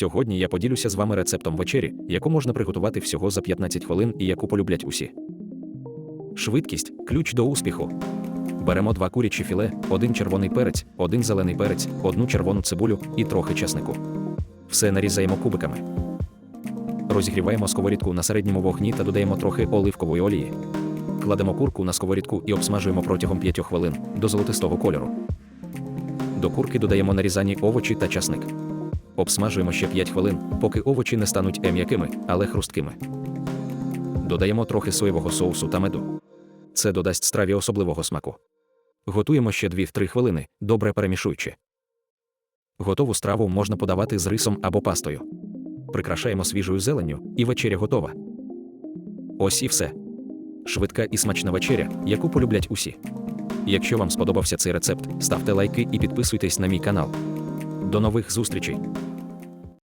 Сьогодні я поділюся з вами рецептом вечері, яку можна приготувати всього за 15 хвилин і яку полюблять усі. Швидкість ключ до успіху. Беремо два курячі філе, один червоний перець, один зелений перець, одну червону цибулю і трохи чеснику. Все нарізаємо кубиками. Розігріваємо сковорідку на середньому вогні та додаємо трохи оливкової олії. Кладемо курку на сковорідку і обсмажуємо протягом 5 хвилин до золотистого кольору. До курки додаємо нарізані овочі та часник. Обсмажуємо ще 5 хвилин, поки овочі не стануть е м'якими, але хрусткими. Додаємо трохи соєвого соусу та меду. Це додасть страві особливого смаку. Готуємо ще 2-3 хвилини, добре перемішуючи. Готову страву можна подавати з рисом або пастою. Прикрашаємо свіжою зеленню, і вечеря готова. Ось і все. Швидка і смачна вечеря, яку полюблять усі. Якщо вам сподобався цей рецепт, ставте лайки і підписуйтесь на мій канал. До нових зустрічей!